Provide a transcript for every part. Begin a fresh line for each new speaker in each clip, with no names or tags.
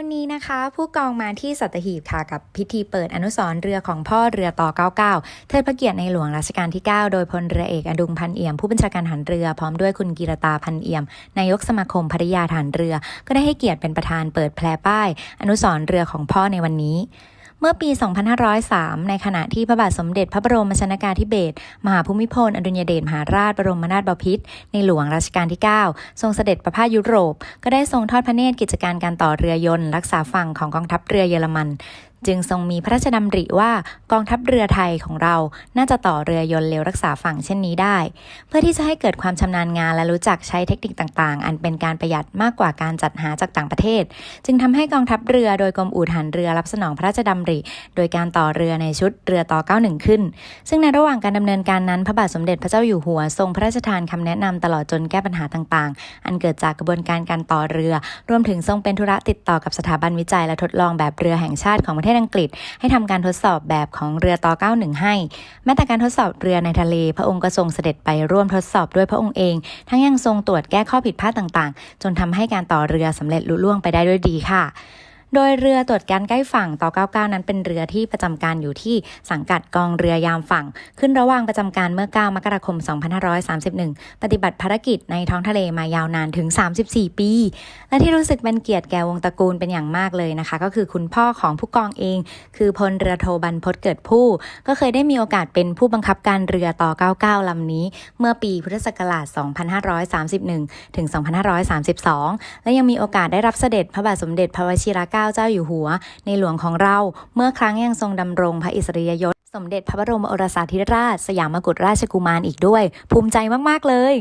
วันนี้นะคะ ผู้กองมาที่สัตหีบค่ะกับพิธีเปิดอนุสรเรือของพ่อเรือต่อ 99 เทิดพระเกียรติในหลวงรัชกาลที่ 9 โดยพลเรือเอกอดุงพันเอี่ยม ผู้บัญชาการทหารเรือพร้อมด้วยคุณกีรตาพันเอี่ยม นายกสมาคมภริยาทหารเรือ ก็ได้ให้เกียรติเป็นประธานเปิดแพลป้าย อนุสรเรือของพ่อในวันนี้ เมื่อปี 2503 ในขณะที่พระบาทสมเด็จพระบรมชนากาธิเบศรมหาภูมิพล อดุญเดชมหาราชบรมนาถบพิตรในหลวงรัชกาลที่ 9 ทรงเสด็จประพาสยุโรป ก็ได้ทรงทอดพระเนตรกิจการการต่อเรือยนต์รักษาฝั่งของกองทัพเรือเยอรมัน จึงทรงมีพระราชดำริว่ากองทัพเรือไทยของเราน่าจะต่อเรือยนต์เร็วรักษาฝั่งเช่นนี้ได้ เพื่อที่จะให้เกิดความชำนาญงานและรู้จักใช้เทคนิคต่างๆ อันเป็นการประหยัดมากกว่าการจัดหาจากต่างประเทศ จึงทำให้กองทัพเรือโดยกรมอู่ทหารเรือรับสนองพระราชดำริ โดยการต่อเรือในชุดเรือต่อ 91 ขึ้น ซึ่งในระหว่างการดำเนินการนั้นพระบาทสมเด็จพระเจ้าอยู่หัวทรงพระราชทานคำแนะนำตลอดจนแก้ปัญหาต่างๆ อันเกิดจากกระบวนการการต่อเรือ รวมถึงทรงเป็นธุระติดต่อกับสถาบันวิจัยและทดลองแบบเรือแห่งชาติของประเทศอังกฤษ ให้ทำการทดสอบแบบของเรือต่อ 91 ให้ แม้แต่การทดสอบเรือในทะเล พระองค์ก็ทรงเสด็จไปร่วมทดสอบด้วยพระองค์เอง ทั้งยังทรงตรวจแก้ข้อผิดพลาดต่างๆ จนทำให้การต่อเรือสำเร็จลุล่วงไปได้ด้วยดีค่ะ โดยเรือตรวจการใกล้ฝั่งต่อ 99 นั้นเป็นเรือที่ประจำการอยู่ที่สังกัดกองเรือยามฝั่ง ขึ้นระหว่างประจำการเมื่อ 9 มกราคม 2531 ปฏิบัติภารกิจในท้องทะเลมายาวนานถึง 34 ปี และที่รู้สึกเป็นเกียรติแก่วงตระกูลเป็นอย่างมากเลยนะคะ ก็คือคุณพ่อของผู้กองเอง คือพลเรือโทบรรพตเกิดผู้ ก็เคยได้มีโอกาสเป็นผู้บังคับการเรือต่อ 99 ลำนี้ เมื่อปีพุทธศักราช 2531 ถึง 2532 และยังมีโอกาสได้รับเสด็จพระบาทสมเด็จพระวชิรเกล้าเจ้าอยู่หัว ในหลวงของเรา เมื่อครั้งยังทรงดำรงพระอิสริยยศ สมเด็จพระบรมโอรสาธิราช สยามกุฎราชกุมารอีกด้วย ภูมิใจมากๆเลย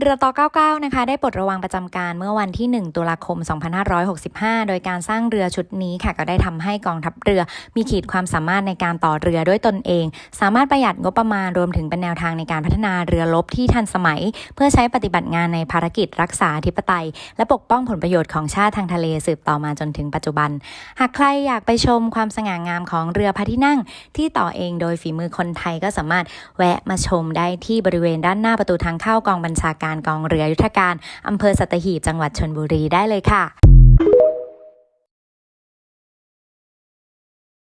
เรือต่อ 99 นะคะ ได้ปลดระวางประจำการเมื่อวันที่ 1 ตุลาคม 2565 โดยการสร้างเรือชุดนี้ค่ะ ก็ได้ทำให้กองทัพเรือมีขีดความสามารถในการต่อเรือด้วยตนเอง สามารถประหยัดงบประมาณรวมถึงเป็นแนวทางในการพัฒนาเรือรบที่ทันสมัย เพื่อใช้ปฏิบัติงานในภารกิจรักษาธิปไตย และปกป้องผลประโยชน์ของชาติทางทะเลสืบต่อมาจนถึงปัจจุบัน หากใครอยากไปชมความสง่างามของเรือพระที่นั่งที่ต่อเองงโดยฝีมือคนไทยก็สามารถแวะมาชมได้ที่บริเวณด้านหน้าประตูทางเข้ากองบัญชาการกองเรือยุทธการอำเภอสัตหีบจังหวัดชนบุรีได้เลยค่ะ